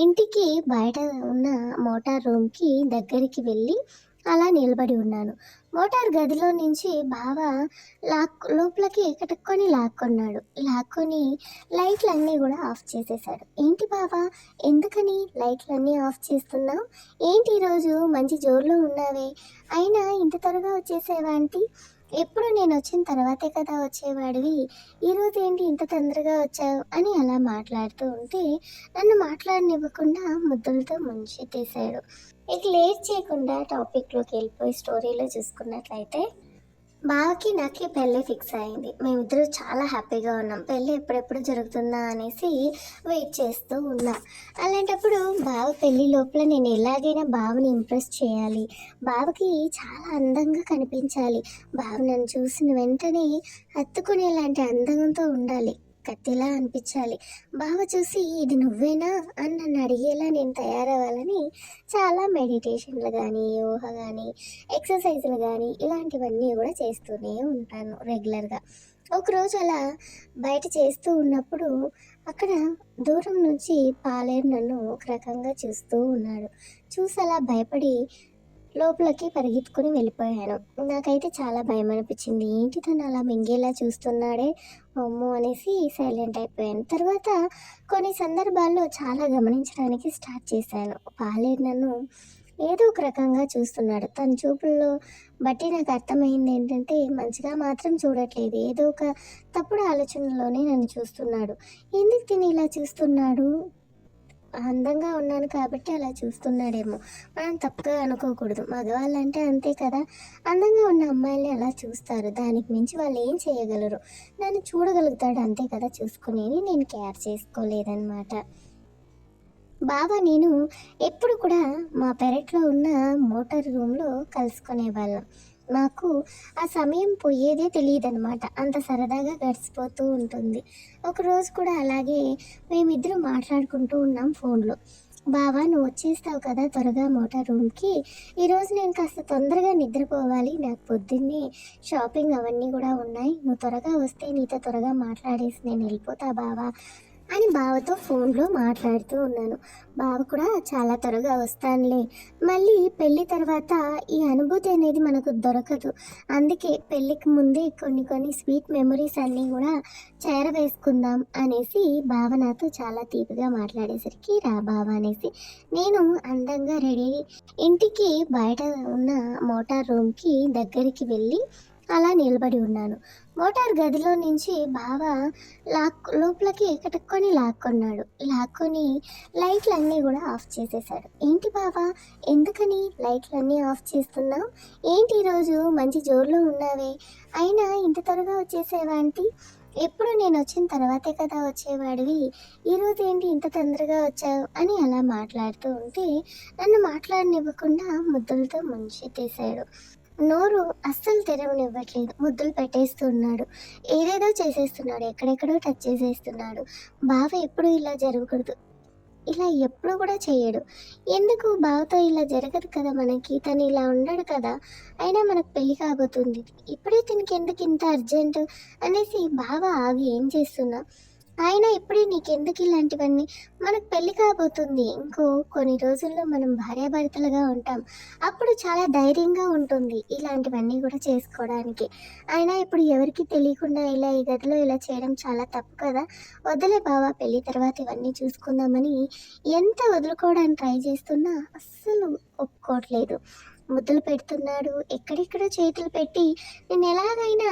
ఇంటికి బయట ఉన్న మోటార్ రూమ్‌కి దగ్గరికి వెళ్ళి అలా నిలబడి ఉన్నాను. మోటార్ గదిలో నుంచి బావ లాక్ లోపలికి కటుక్కొని లాక్కున్నాడు. లాక్కొని లైట్‌లన్నీ కూడా ఆఫ్ చేసేసాడు "ఏంటి బావ ఎందుకని లైట్‌లన్నీ ఆఫ్ చేస్తున్నావు? ఏంటి ఈరోజు మంచి జోరులో ఉన్నావే! అయినా ఇంత త్వరగా వచ్చేసావా ఎప్పుడు నేను వచ్చిన తర్వాతే కదా వచ్చేవాడివి. ఈరోజు ఏంటి ఇంత తొందరగా వచ్చావు?" అని అలా మాట్లాడుతూ ఉంటే నన్ను మాట్లాడనివ్వకుండా ముద్దులతో తీశాడు ఇక లేట్ చేయకుండా టాపిక్‌లోకి వెళ్ళిపోయి స్టోరీలో చూసుకున్నట్లయితే బావకి, నాకి పెళ్ళి ఫిక్స్ అయింది. మేమిద్దరం చాలా హ్యాపీగా ఉన్నాం. పెళ్ళి ఎప్పుడెప్పుడు జరుగుతుందా అనేసి వెయిట్ చేస్తూ ఉన్నాం అలాంటప్పుడు బావ పెళ్ళి లోపల నేను ఎలాగైనా బావని ఇంప్రెస్ చేయాలి. బావకి చాలా అందంగా కనిపించాలి. బావ నన్ను చూసిన వెంటనే హత్తుకునేలాంటి అందంతో ఉండాలి. కత్తిలా అనిపించాలి. బావ చూసి ఇది నువ్వేనా అని నన్ను అడిగేలా నేను తయారవ్వాలని చాలా మెడిటేషన్‌లు కానీ యోగ కానీ ఎక్సర్సైజ్లు కానీ ఇలాంటివన్నీ కూడా చేస్తూనే ఉంటాను రెగ్యులర్‌గా. ఒకరోజు అలా బయట చేస్తూ ఉన్నప్పుడు అక్కడ దూరం నుంచి పాలేరు నన్ను ఒక రకంగా చూస్తూ ఉన్నాడు. చూసి అలా భయపడి లోపలికి పరిగెత్తుకొని వెళ్ళిపోయాను. నాకైతే చాలా భయం అనిపించింది ఏంటి తను అలా మింగేలా చూస్తున్నాడే అమ్మో! అనేసి సైలెంట్ అయిపోయాను. తర్వాత కొన్ని సందర్భాల్లో చాలా గమనించడానికి స్టార్ట్ చేశాను. పాలేరు నన్ను ఏదో ఒక రకంగా చూస్తున్నాడు. తన చూపుల్లో బట్టి నాకు అర్థమైంది ఏంటంటే మంచిగా మాత్రం చూడట్లేదు. ఏదో ఒక తప్పుడు ఆలోచనలోనే నన్ను చూస్తున్నాడు. ఎందుకు తిని ఇలా చూస్తున్నాడు? అందంగా ఉన్నాను కాబట్టి అలా చూస్తున్నాడేమో! మనం తప్పుగా అనుకోకూడదు. మగవాళ్ళంటే అంతే కదా! అందంగా ఉన్న అమ్మాయిల్ని అలా చూస్తారు. దానికి మించి వాళ్ళు ఏం చేయగలరు? నన్ను చూడగలుగుతాడు అంతే కదా చూసుకునేది నేను కేర్ చేసుకోలేదన్నమాట బాబా నేను ఎప్పుడు కూడా మా పెరట్లో ఉన్న మోటార్ రూమ్‌లో కలుసుకునేవాళ్ళం. నాకు ఆ సమయం పోయేదే తెలీదనమాట. అంత సరదాగా గడిచిపోతూ ఉంటుంది. ఒకరోజు కూడా అలాగే మేమిద్దరం మాట్లాడుకుంటూ ఉన్నాం ఫోన్‌లో. బావా నువ్వు వచ్చేస్తావు కదా త్వరగా మోటార్ రూమ్‌కి. ఈరోజు నేను కాస్త తొందరగా నిద్రపోవాలి. నాకు పొద్దున్నే షాపింగ్ అవన్నీ కూడా ఉన్నాయి. నువ్వు త్వరగా వస్తే నీతో త్వరగా మాట్లాడేసి నేను వెళ్ళిపోతా బావా అని బావతో ఫోన్‌లో మాట్లాడుతూ ఉన్నాను. బావ కూడా చాలా త్వరగా వస్తానులే. మళ్ళీ పెళ్ళి తర్వాత ఈ అనుభూతి అనేది మనకు దొరకదు. అందుకే పెళ్ళికి ముందే కొన్ని కొన్ని స్వీట్ మెమరీస్ అన్నీ కూడా చేరవేసుకుందాం అనేసి బావ నాతో చాలా తీపిగా మాట్లాడేసరికి రా బావ అనేసి నేను అందంగా రెడీ ఇంటికి బయట ఉన్న మోటార్ రూమ్‌కి దగ్గరికి వెళ్ళి అలా నిలబడి ఉన్నాను. మోటార్ గదిలో నుంచి బావ లాక్ లోపలికి కటుక్కొని లాక్కున్నాడు. లాక్కొని లైట్‌లన్నీ కూడా ఆఫ్ చేసేసాడు "ఏంటి బావ ఎందుకని లైట్‌లన్నీ ఆఫ్ చేస్తున్నావు? ఏంటి ఈరోజు మంచి జోరులో ఉన్నావే! అయినా ఇంత త్వరగా వచ్చేసేవా ఆంటీ? ఎప్పుడు నేనొచ్చిన తర్వాతే కదా వచ్చేవాడివి. ఈరోజు ఏంటి ఇంత తొందరగా వచ్చావు?" అని అలా మాట్లాడుతూ ఉంటే నన్ను మాట్లాడనివ్వకుండా ముద్దులతో ముంచెత్తేశాడు. నోరు అస్సలు తెరవనివ్వట్లేదు. ముద్దులు పెట్టేస్తున్నాడు. ఏదేదో చేసేస్తున్నాడు. ఎక్కడెక్కడో టచ్ చేసేస్తున్నాడు. బావ ఎప్పుడు ఇలా జరగకూడదు. ఇలా ఎప్పుడు కూడా చేయడు ఎందుకు బావతో ఇలా జరగదు కదా మనకి. తను ఇలా ఉండడు కదా! అయినా మనకు పెళ్ళి కాబోతుంది. ఇప్పుడే తనకి ఎందుకు ఇంత అర్జెంటు అనేసి బావ ఆగి ఏం చేస్తున్నా అయినా ఇప్పుడే నీకెందుకు ఇలాంటివన్నీ? మనకు పెళ్ళి కాబోతుంది. ఇంకో కొన్ని రోజుల్లో మనం భార్యాభర్తలుగా ఉంటాం. అప్పుడు చాలా ధైర్యంగా ఉంటుంది ఇలాంటివన్నీ కూడా చేసుకోవడానికి. అయినా ఇప్పుడు ఎవరికి తెలియకుండా ఇలా ఈ గదిలో ఇలా చేయడం చాలా తప్పు కదా! వదిలే బావ పెళ్ళి తర్వాత ఇవన్నీ చూసుకుందామని ఎంత వదులుకోవడానికి ట్రై చేస్తున్నా అస్సలు ఒప్పుకోవట్లేదు. ముద్దలు పెడుతున్నాడు. ఎక్కడెక్కడో చేతులు పెట్టి నేను ఎలాగైనా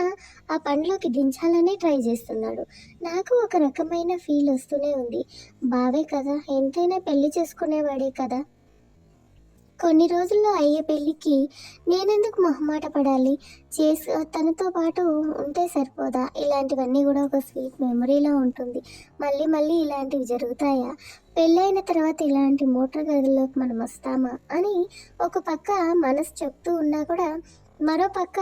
ఆ పనిలోకి దించాలనే ట్రై చేస్తున్నాడు. నాకు ఒక రకమైన ఫీల్ వస్తూనే ఉంది. బావే కదా! ఎంతైనా పెళ్ళి చేసుకునేవాడే కదా! కొన్ని రోజుల్లో అయ్యే పెళ్ళికి నేనెందుకు మొహమాట పడాలి? చేసి తనతో పాటు ఉంటే సరిపోదా? ఇలాంటివన్నీ కూడా ఒక స్వీట్ మెమరీలో ఉంటుంది. మళ్ళీ మళ్ళీ ఇలాంటివి జరుగుతాయా? పెళ్ళైన తర్వాత ఇలాంటి మోటార్ గదిలోకి మనం వస్తామా? అని ఒక పక్క మనసు చెప్తూ ఉన్నా కూడా మరో పక్క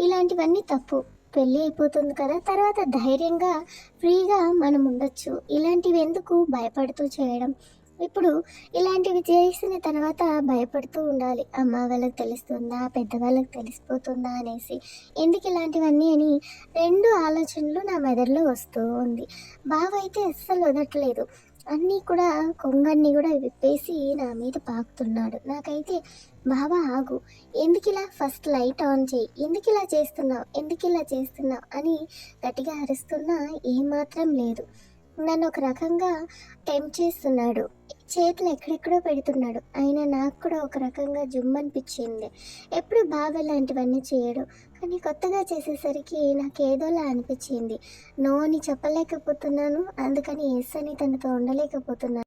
ఇలాంటివన్నీ తప్పు. పెళ్ళి అయిపోతుంది కదా! తర్వాత ధైర్యంగా ఫ్రీగా మనం ఉండొచ్చు. ఇలాంటివి ఎందుకు భయపడుతూ చేయడం? ఇప్పుడు ఇలాంటివి చేసిన తర్వాత భయపడుతూ ఉండాలి. అమ్మ వాళ్ళకి తెలుస్తుందా? పెద్దవాళ్ళకి తెలిసిపోతుందా? అనేసి. ఎందుకు ఇలాంటివన్నీ అని రెండు ఆలోచనలు నా మెదడులో వస్తూ ఉంది. బావ అయితే అస్సలు వదట్లేదు అన్నీ కూడా కొంగన్ని కూడా విప్పేసి నా మీద పాకుతున్నాడు. నాకైతే బాబా ఆగు. ఎందుకు ఇలా ఫస్ట్ లైట్ ఆన్ చేయి? ఎందుకు ఇలా చేస్తున్నావు? ఎందుకు ఇలా చేస్తున్నావు? అని గట్టిగా అరుస్తున్నా ఏమాత్రం లేదు. నన్ను ఒక రకంగా టెంప్ట్ చేస్తున్నాడు. చేతులు ఎక్కడెక్కడో పెడుతున్నాడు. అయినా నాకు కూడా ఒక రకంగా జుమ్ అనిపించింది ఎప్పుడు బాగా ఇలాంటివన్నీ చేయడు. కానీ కొత్తగా చేసేసరికి నాకు ఏదోలా అనిపించింది. నో అని చెప్పలేకపోతున్నాను. అందుకని ఎస్ అని తనతో ఉండలేకపోతున్నాను.